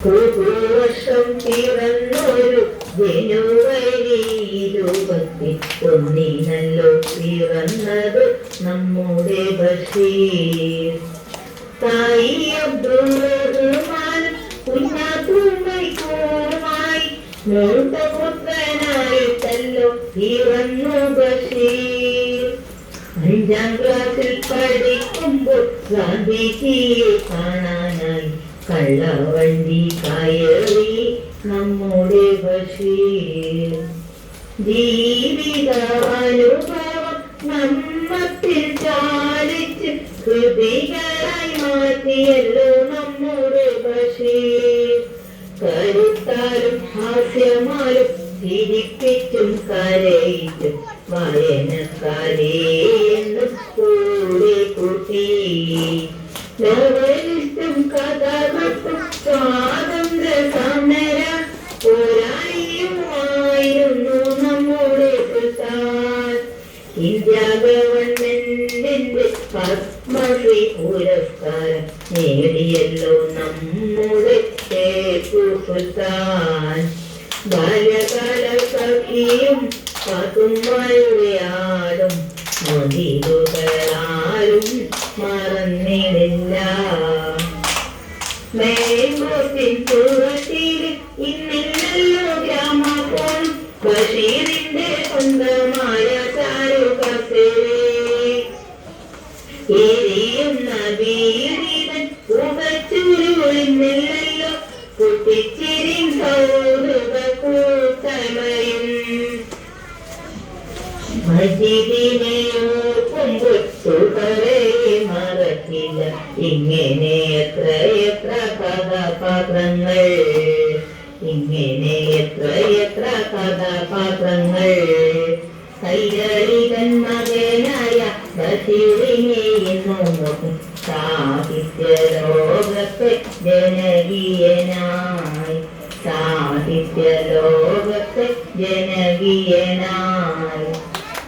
പുതുവർഷം പിറന്നൊരു ജനുവരി രൂപത്തിൽ ഒന്നിനല്ലോ പിറന്നത് നമ്മുടെ ബഷീർ. തായി അബ്ദുൾ റഹ്മാൻ കുഞ്ഞാത്തുമ്മയ്ക്കുമായി മൂത്ത പുത്രനായിട്ടല്ലോ പിറന്നു ബഷീർ. അഞ്ചാം ക്ലാസ്സിൽ പഠിക്കുമ്പോൾ ഗാന്ധിജിയെ കാണാനായി കള്ളവണ്ടി കയറി നമ്മുടെ ബഷീർ ജീവിതാനുഭവം നമ്മത്തിൽ ചാലിച്ച് കൃതികളായി മാറ്റിയല്ലോ നമ്മുടെ ബഷീർ കരുത്താലും ഹാസ്യമാലും ചിരിപ്പിച്ചും കരയിച്ചും വായനക്കാരെ കൂടെ കൂട്ടി നോവലിസ്റ്റും കഥകത്തും പത്മശ്രീ പുരസ്കാരം നേടിയല്ലോ നമ്മുടെ ബാല്യകാല സഖിയും പതുമയുടെ ആടും മതിലുകളാരും മറന്നിടില്ല. മേഘത്തിൻ ചുവട്ടിൽ ഇന്നില്ലല്ലോ ഗ്രാമഫോൺ ബഷീറിന്റെ ഇങ്ങനെ എത്ര എത്ര കഥാപാത്രങ്ങൾ ഇങ്ങനെ എത്ര എത്ര കഥാപാത്രങ്ങൾ കൈകളികൻ മകനായ ബഷീറിനെ നോക്കും സാഹിത്യ ലോകത്തെ ജനകീയനായി. സാഹിത്യ ലോകത്തെ ജനകീയനായി